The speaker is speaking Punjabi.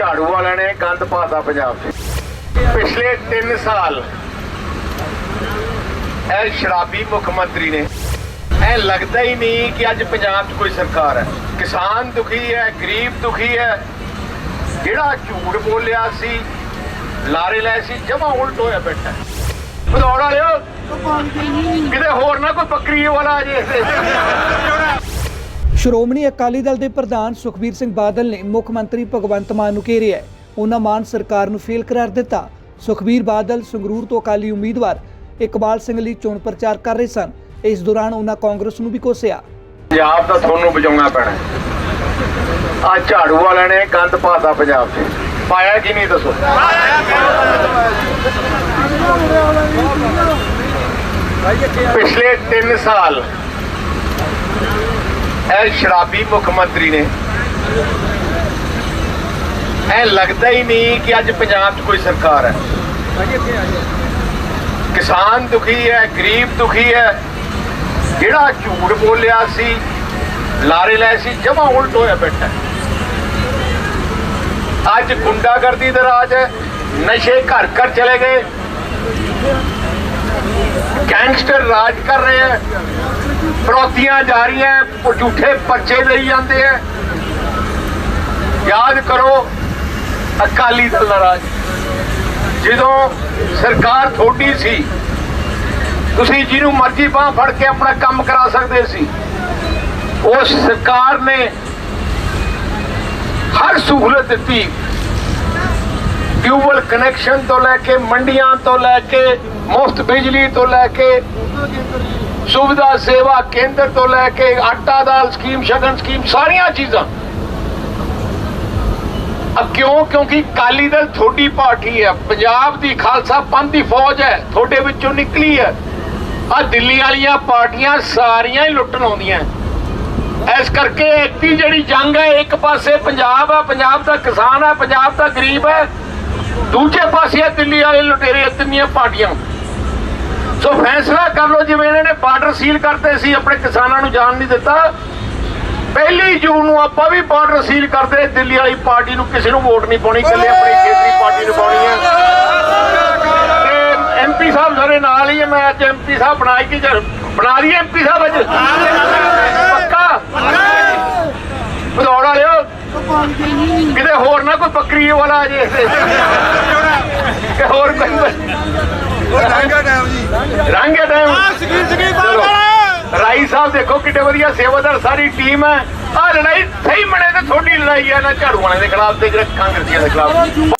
ਝਾੜੂ ਵਾਲਿਆਂ ਨੇ ਗੰਦ ਪਾਤਾ ਪੰਜਾਬ 'ਚ। ਪਿਛਲੇ 3 ਸਾਲ ਇਹ ਸ਼ਰਾਬੀ ਮੁੱਖ ਮੰਤਰੀ ਨੇ, ਇਹ ਲੱਗਦਾ ਹੀ ਨਹੀਂ ਕਿ ਅੱਜ ਪੰਜਾਬ 'ਚ ਕੋਈ ਸਰਕਾਰ ਹੈ। ਕਿਸਾਨ ਦੁਖੀ ਹੈ, ਗਰੀਬ ਦੁਖੀ ਹੈ। ਜਿਹੜਾ ਝੂਠ ਬੋਲਿਆ ਸੀ, ਲਾਰੇ ਲੈ ਸੀ, ਜਮਾ ਉਲਟ ਹੋਇਆ ਬੈਠਾ। ਭਦੌੜ ਵਾਲਿਓ, ਕਿਤੇ ਹੋਰ ਨਾ ਕੋਈ ਬੱਕਰੀ ਵਾਲਾ ਆ ਜੇ। ਸ਼੍ਰੋਮਣੀ ਅਕਾਲੀ ਦਲ ਦੇ ਪ੍ਰਧਾਨ ਸੁਖਬੀਰ ਸਿੰਘ ਬਾਦਲ ਨੇ ਮੁੱਖ ਮੰਤਰੀ ਭਗਵੰਤ ਮਾਨ ਨੂੰ ਘੇਰਿਆ ਹੈ। ਉਹਨਾਂ ਮਾਨ ਸਰਕਾਰ ਨੂੰ ਫੇਲ ਕਰਾਰ ਦਿੱਤਾ। ਸੁਖਬੀਰ ਬਾਦਲ ਸੰਗਰੂਰ ਤੋਂ ਅਕਾਲੀ ਉਮੀਦਵਾਰ ਇਕਬਾਲ ਸਿੰਘ ਲਈ ਚੋਣ ਪ੍ਰਚਾਰ ਕਰ ਰਹੇ ਸਨ। ਇਸ ਦੌਰਾਨ ਉਹਨਾਂ ਕਾਂਗਰਸ ਨੂੰ ਵੀ ਕੋਸਿਆ। ਪੰਜਾਬ ਦਾ ਤੁਹਾਨੂੰ ਬਚਾਉਣਾ ਪੈਣਾ ਆ ਝਾੜੂ ਵਾਲਿਆਂ ਨੇ ਗੰਦ ਪਾਤਾ ਪੰਜਾਬ 'ਚ। ਪਾਇਆ ਕਿ ਨਹੀਂ ਦੱਸੋ? ਪਿਛਲੇ 3 ਸਾਲ ਇਹ ਸ਼ਰਾਬੀ ਮੁੱਖ ਮੰਤਰੀ ਨੇ। ਇਹ ਲੱਗਦਾ ਹੀ ਨਹੀਂ ਕਿ ਅੱਜ ਪੰਜਾਬ 'ਚ ਕੋਈ ਸਰਕਾਰ ਹੈ। ਕਿਸਾਨ ਦੁਖੀ ਹੈ, ਗਰੀਬ ਦੁਖੀ ਹੈ। ਜਿਹੜਾ ਝੂਠ ਬੋਲਿਆ ਸੀ, ਲਾਰੇ ਲੈ ਸੀ, ਜਮਾ ਉਲਟ ਹੋਇਆ ਬੈਠਾ ਅੱਜ ਗੁੰਡਾਗਰਦੀ ਦਾ ਰਾਜ ਹੈ, ਨਸ਼ੇ ਘਰ ਘਰ ਚਲੇ ਗਏ। ਗੈਂਗਸਟਰ ਰਾਜ ਕਰ ਰਹੇ ਹੈ। ਫਰੋਤੀਆਂ ਜਾ ਰਹੀਆਂ ਉਹ ਝੂਠੇ ਪਰਚੇ ਦੇਈ ਜਾਂਦੇ ਹੈ ਯਾਦ ਕਰੋ, ਅਕਾਲੀ ਦਲ ਦਾ ਰਾਜ ਜਦੋਂ ਸਰਕਾਰ ਥੋੜੀ ਸੀ, ਤੁਸੀਂ ਜਿਹਨੂੰ ਮਰਜ਼ੀ ਬਾਹ ਫੜ ਕੇ ਆਪਣਾ ਕੰਮ ਕਰਾ ਸਕਦੇ ਸੀ ਉਸ ਸਰਕਾਰ ਨੇ ਹਰ ਸਹੂਲਤ ਦਿੱਤੀ। ਟਿਊਬਲ ਕਨੈਕਸ਼ਨ ਤੋਂ ਲੈ ਕੇ, ਮੰਡੀਆਂ ਤੋਂ ਲੈ ਕੇ, ਮੁਫਤ ਬਿਜਲੀ ਤੋਂ ਲੈ ਕੇ ਸੁਵਿਧਾ ਸੇਵਾ ਕੇਂਦਰ ਤੋਂ ਲੈ ਕੇ ਆਟਾ ਦਾਲ ਸਕੀਮ, ਸ਼ਗਨ ਸਕੀਮ, ਸਾਰੀਆਂ ਚੀਜ਼ਾਂ। ਕਿਉਂ? ਕਿਉਂਕਿ ਕਾਲੀ ਦਲ ਥੋੜੀ ਪਾਰਟੀ ਹੈ। ਪੰਜਾਬ ਦੀ ਖਾਲਸਾ ਪੰਥ ਦੀ ਫੌਜ ਹੈ। ਤੁਹਾਡੇ ਵਿੱਚੋਂ ਨਿਕਲੀ ਹੈ। ਆ ਦਿੱਲੀ ਵਾਲੀਆਂ ਪਾਰਟੀਆਂ ਸਾਰੀਆਂ ਹੀ ਲੁੱਟਣ ਆਉਂਦੀਆਂ ਇਸ ਕਰਕੇ ਇੱਕੀ ਜਿਹੜੀ ਜੰਗ ਹੈ, ਇੱਕ ਪਾਸੇ ਪੰਜਾਬ ਆ ਪੰਜਾਬ ਦਾ ਕਿਸਾਨ ਆ ਪੰਜਾਬ ਦਾ ਗਰੀਬ ਹੈ। ਦੂਜੇ ਪਾਸੇ ਆ ਦਿੱਲੀ ਵਾਲੇ ਲੁਟੇਰੇ ਇਹ ਤਿੰਨੀਆਂ ਪਾਰਟੀਆਂ। ਸੋ ਫੈਸਲਾ ਕਰ ਲਓ ਜਿਵੇਂ ਇਹਨਾਂ ਨੇ ਬਾਰਡਰ ਸੀਲ ਕਰਤੇ ਸੀ ਆਪਣੇ ਕਿਸਾਨਾਂ ਨੂੰ ਜਾਣ ਨਹੀਂ ਦਿੱਤਾ। ਪਹਿਲੀ ਜੂਨ ਨੂੰ ਆਪਾਂ ਵੀ ਬਾਰਡਰ ਸੀਲ ਕਰਦੇ ਦਿੱਲੀ ਵਾਲੀ ਪਾਰਟੀ ਨੂੰ ਕਿਸੇ ਨੂੰ ਵੋਟ ਨਹੀਂ ਪਾਉਣੀ ਇਕੱਲੇ ਆਪਣੀ ਕੇਂਦਰੀ ਪਾਰਟੀ ਨੂੰ ਪਾਉਣੀ ਹੈ। ਤੇ ਐਮਪੀ ਸਾਹਿਬ ਸਾਰੇ ਨਾਲ ਹੀ ਮੈਂ ਅੱਜ ਐਮਪੀ ਸਾਹਿਬ ਬਣਾਈ ਕਿ ਬਣਾ ਲਈ ਐਮਪੀ ਸਾਹਿਬ ਅੱਜ। ਪੱਕਾ? ਭਦੌੜ ਵਾਲਿਓ ਕਿਤੇ ਹੋਰ ਨਾ ਕੋਈ ਬੱਕਰੀ ਵਾਲਾ ਆ ਜੇ। ਹੋਰ ਕੋਈ ਲੰਘਾ ਟਾਈਮ ਜੀ। ਰੰਗ ਹੈ ਟਾਈਮ। ਰਾਈ ਸਾਹਿਬ ਦੇਖੋ ਕਿੱਡੇ ਵਧੀਆ ਸੇਵਾਦਾਰ ਸਾਰੀ ਟੀਮ ਹੈ। ਆ ਲੜਾਈ ਸਹੀ ਬਣੇ ਤੇ ਤੁਹਾਡੀ ਲੜਾਈ ਹੈ ਨਾ ਝਾੜੂ ਵਾਲਿਆਂ ਦੇ ਖਿਲਾਫ ਤੇ ਜਿਹੜੇ ਕਾਂਗਰਸੀਆਂ ਦੇ ਖਿਲਾਫ।